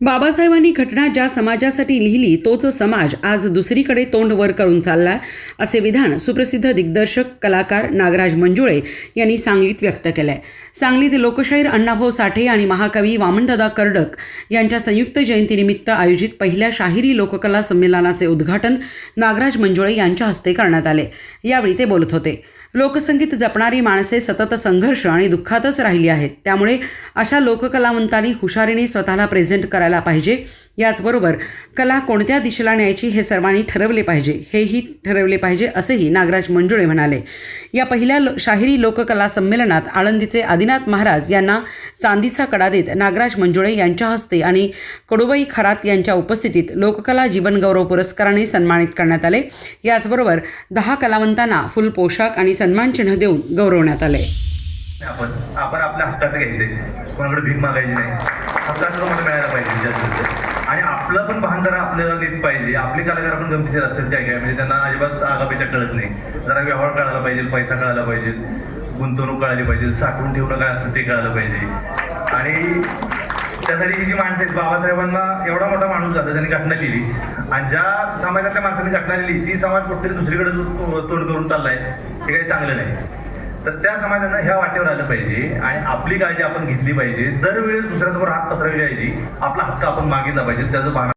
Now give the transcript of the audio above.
बाबासाहेबांनी घटना ज्या समाजासाठी लिहिली तोच समाज आज दुसरीकडे तोंड वर करून चालला असे विधान सुप्रसिद्ध दिग्दर्शक कलाकार नागराज मंजुळे यांनी सांगलीत व्यक्त केलंय. सांगलीत लोकशाहीर अण्णाभाऊ साठे आणि महाकवी वामनदादा कर्डक यांच्या संयुक्त जयंतीनिमित्त आयोजित पहिल्या शाहिरी लोककला संमेलनाचे उद्घाटन नागराज मंजुळे यांच्या हस्ते करण्यात आले. यावेळी ते बोलत होते लोकसंगीत जपणारी माणसे सतत संघर्ष आणि दुःखातच राहिली आहेत. त्यामुळे अशा लोककलावंतांनी हुशारीने स्वतःला प्रेझेंट करायला पाहिजे. याचबरोबर कला कोणत्या दिशेला न्यायची हे सर्वांनी ठरवले पाहिजे हेही ठरवले पाहिजे असेही नागराज मंजुळे म्हणाले. या पहिल्या लो शाहिरी लोककला संमेलनात आळंदीचे आदिनाथ महाराज यांना चांदीचा कडा देत नागराज मंजुळे यांच्या हस्ते आणि कडुबाई खरात यांच्या उपस्थितीत लोककला जीवनगौरव पुरस्काराने सन्मानित करण्यात आले. याचबरोबर दहा कलावंतांना फुल पोशाख आणि सन्मान चिन्ह देऊन गौरवण्यात आले. आपण आपण आपल्या हक्काचं घ्यायचे. कोणाकडे भीक मागायची नाही. हक्काचं तुम्हाला मिळायला पाहिजे जास्त आणि आपलं पण भान जरा आपल्याला नीट पाहिजे. आपले कलाकार पण गमतीचे असतात त्या काय म्हणजे त्यांना अजिबात आगापेक्षा कळत नाही. जरा व्यवहार कळायला पाहिजे पैसा कळायला पाहिजे गुंतवणूक कळाली पाहिजे साठवून ठेवणं काय असतं ते कळायला पाहिजे. आणि त्यासाठी जी माणसं आहेत बाबासाहेबांना एवढा मोठा माणूस झाला त्यांनी घटना लिहिली आणि ज्या समाजातल्या माणसांनी घटना लिहिली ती समाज कुठेतरी दुसरीकडे जो- तोंड करून चाललाय. हे काही चांगलं नाही. तर त्या समाजानं ह्या वाटेवर आलं पाहिजे आणि आपली काळजी आपण घेतली पाहिजे. दरवेळेस दुसऱ्यासमोर हात पसरवली पाहिजे आपला हक्क आपण मागितला पाहिजे. त्याचं भान